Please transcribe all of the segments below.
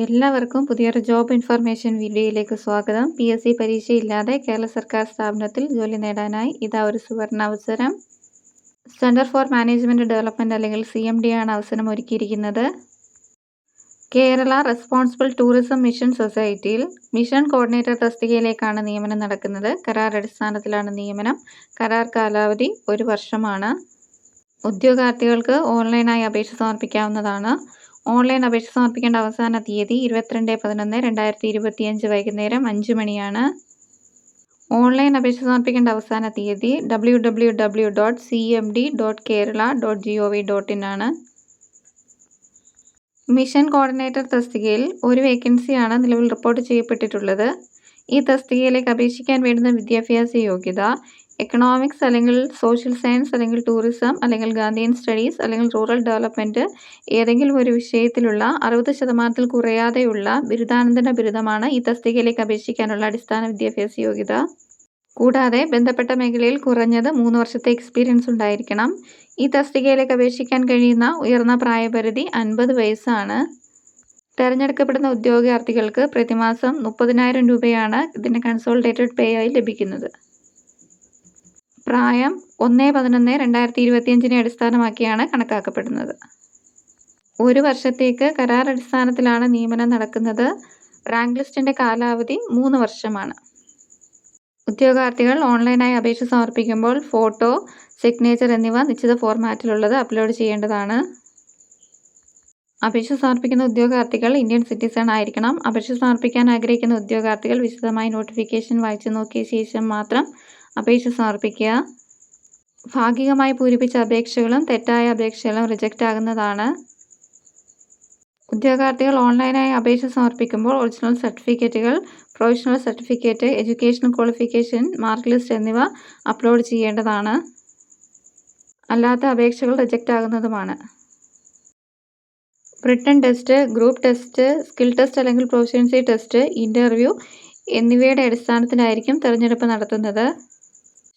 എല്ലാവർക്കും പുതിയൊരു job information വീഡിയോയിലേക്ക് സ്വാഗതം. പി എസ് സി പരീക്ഷയില്ലാതെ കേരള സർക്കാർ സ്ഥാപനത്തിൽ ജോലി നേടാനായി ഇതാ ഒരു സുവർണ അവസരം. സെന്റർ ഫോർ മാനേജ്മെന്റ് ഡെവലപ്മെന്റ് അല്ലെങ്കിൽ സി എം ഡി ആണ് അവസരം ഒരുക്കിയിരിക്കുന്നത്. കേരള റെസ്പോൺസിബിൾ ടൂറിസം മിഷൻ സൊസൈറ്റിയിൽ മിഷൻ കോർഡിനേറ്റർ തസ്തികയിലേക്കാണ് നിയമനം നടക്കുന്നത്. കരാർ അടിസ്ഥാനത്തിലാണ് നിയമനം. കരാർ കാലാവധി ഒരു വർഷമാണ്. ഉദ്യോഗാർത്ഥികൾക്ക് ഓൺലൈനായി അപേക്ഷ സമർപ്പിക്കാവുന്നതാണ്. ഓൺലൈൻ അപേക്ഷ സമർപ്പിക്കേണ്ട അവസാന തീയതി ഇരുപത്തിരണ്ട് പതിനൊന്ന് രണ്ടായിരത്തി ഇരുപത്തിയഞ്ച് വൈകുന്നേരം അഞ്ച് മണിയാണ്. ഓൺലൈൻ അപേക്ഷ സമർപ്പിക്കേണ്ട അവസാന തീയതി W W W dot C M D dot Kerala dot G O V dot in ആണ്. മിഷൻ കോർഡിനേറ്റർ തസ്തികയിൽ ഒരു വേക്കൻസിയാണ് നിലവിൽ റിപ്പോർട്ട് ചെയ്യപ്പെട്ടിട്ടുള്ളത്. ഈ തസ്തികയിലേക്ക് അപേക്ഷിക്കാൻ വേണ്ടുന്ന വിദ്യാഭ്യാസ യോഗ്യത എക്കണോമിക്സ് അല്ലെങ്കിൽ സോഷ്യൽ സയൻസ് അല്ലെങ്കിൽ ടൂറിസം അല്ലെങ്കിൽ ഗാന്ധിയൻ സ്റ്റഡീസ് അല്ലെങ്കിൽ റൂറൽ ഡെവലപ്മെന്റ് ഏതെങ്കിലും ഒരു വിഷയത്തിലുള്ള അറുപത് ശതമാനത്തിൽ കുറയാതെയുള്ള ബിരുദാനന്തര ബിരുദമാണ് ഈ തസ്തികയിലേക്ക് അപേക്ഷിക്കാനുള്ള അടിസ്ഥാന വിദ്യാഭ്യാസ യോഗ്യത. കൂടാതെ ബന്ധപ്പെട്ട മേഖലയിൽ കുറഞ്ഞത് മൂന്ന് വർഷത്തെ എക്സ്പീരിയൻസ് ഉണ്ടായിരിക്കണം. ഈ തസ്തികയിലേക്ക് അപേക്ഷിക്കാൻ കഴിയുന്ന ഉയർന്ന പ്രായപരിധി അൻപത് വയസ്സാണ്. തിരഞ്ഞെടുക്കപ്പെടുന്ന ഉദ്യോഗാർത്ഥികൾക്ക് പ്രതിമാസം മുപ്പതിനായിരം രൂപയാണ് ഇതിന്റെ കൺസോൾട്ടേറ്റഡ് പേ ആയി ലഭിക്കുന്നത്. പ്രായം ഒന്ന് പതിനൊന്ന് രണ്ടായിരത്തി ഇരുപത്തിയഞ്ചിനെ അടിസ്ഥാനമാക്കിയാണ് കണക്കാക്കപ്പെടുന്നത്. ഒരു വർഷത്തേക്ക് കരാർ അടിസ്ഥാനത്തിലാണ് നിയമനം നടക്കുന്നത്. റാങ്ക് ലിസ്റ്റിന്റെ കാലാവധി മൂന്ന് വർഷമാണ്. ഉദ്യോഗാർത്ഥികൾ ഓൺലൈനായി അപേക്ഷ സമർപ്പിക്കുമ്പോൾ ഫോട്ടോ സിഗ്നേച്ചർ എന്നിവ നിശ്ചിത ഫോർമാറ്റിലുള്ളത് അപ്ലോഡ് ചെയ്യേണ്ടതാണ്. അപേക്ഷ സമർപ്പിക്കുന്ന ഉദ്യോഗാർത്ഥികൾ ഇന്ത്യൻ സിറ്റിസൺ ആയിരിക്കണം. അപേക്ഷ സമർപ്പിക്കാൻ ആഗ്രഹിക്കുന്ന ഉദ്യോഗാർത്ഥികൾ വിശദമായി നോട്ടിഫിക്കേഷൻ വായിച്ചു നോക്കിയ ശേഷം മാത്രം അപേക്ഷ സമർപ്പിക്കുക. ഭാഗികമായി പൂരിപ്പിച്ച അപേക്ഷകളും തെറ്റായ അപേക്ഷകളും റിജക്റ്റ് ആകുന്നതാണ്. ഉദ്യോഗാർത്ഥികൾ ഓൺലൈനായി അപേക്ഷ സമർപ്പിക്കുമ്പോൾ ഒറിജിനൽ സർട്ടിഫിക്കറ്റുകൾ professional certificate education qualification mark list എന്നിവ അപ്ലോഡ് ചെയ്യേണ്ടതാണ്. അല്ലാത്ത അപേക്ഷകൾ reject ആകുന്നതുമാണ്. Written test group test skill test അല്ലെങ്കിൽ പ്രൊഫഷൻസി ടെസ്റ്റ് ഇന്റർവ്യൂ എന്നിവയുടെ അടിസ്ഥാനത്തിലായിരിക്കും തിരഞ്ഞെടുപ്പ് നടത്തുന്നത്.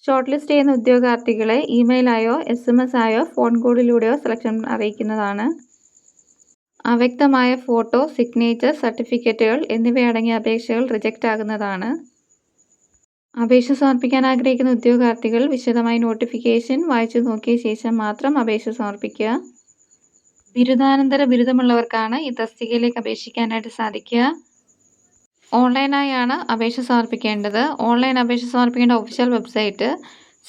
ഷോർട്ട് ലിസ്റ്റ് ചെയ്യുന്ന ഉദ്യോഗാർത്ഥികളെ ഇമെയിലായോ എസ് എം എസ് ആയോ ഫോൺ കോളിലൂടെയോ സെലക്ഷൻ അറിയിക്കുന്നതാണ്. അവ്യക്തമായ ഫോട്ടോ സിഗ്നേച്ചർ സർട്ടിഫിക്കറ്റുകൾ എന്നിവയടങ്ങിയ അപേക്ഷകൾ റിജക്റ്റ് ആകുന്നതാണ്. അപേക്ഷ സമർപ്പിക്കാൻ ആഗ്രഹിക്കുന്ന ഉദ്യോഗാർത്ഥികൾ വിശദമായി നോട്ടിഫിക്കേഷൻ വായിച്ചു നോക്കിയ ശേഷം മാത്രം അപേക്ഷ സമർപ്പിക്കുക. ബിരുദാനന്തര ബിരുദമുള്ളവർക്കാണ് ഈ തസ്തികയിലേക്ക് അപേക്ഷിക്കാനായിട്ട് സാധിക്കുക. ഓൺലൈനായാണ് അപേക്ഷ സമർപ്പിക്കേണ്ടത്. ഓൺലൈൻ അപേക്ഷ സമർപ്പിക്കേണ്ട official website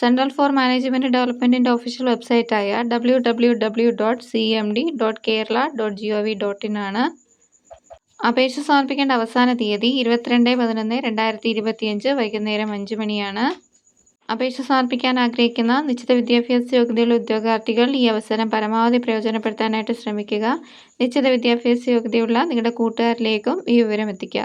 central for management ഡെവലപ്മെന്റിന്റെ official വെബ്സൈറ്റായ W W W dot C M D dot Kerala dot G O V dot in ആണ്. അപേക്ഷ സമർപ്പിക്കേണ്ട അവസാന തീയതി ഇരുപത്തിരണ്ട് പതിനൊന്ന് രണ്ടായിരത്തി ഇരുപത്തിയഞ്ച് വൈകുന്നേരം അഞ്ച് മണിയാണ്. അപേക്ഷ സമർപ്പിക്കാൻ ആഗ്രഹിക്കുന്ന നിശ്ചിത വിദ്യാഭ്യാസ യോഗ്യതയുള്ള ഉദ്യോഗാർത്ഥികൾ ഈ അവസരം പരമാവധി പ്രയോജനപ്പെടുത്താനായിട്ട് ശ്രമിക്കുക. നിശ്ചിത വിദ്യാഭ്യാസ യോഗ്യതയുള്ള നിങ്ങളുടെ കൂട്ടുകാരിലേക്കും ഈ വിവരം എത്തിക്കുക.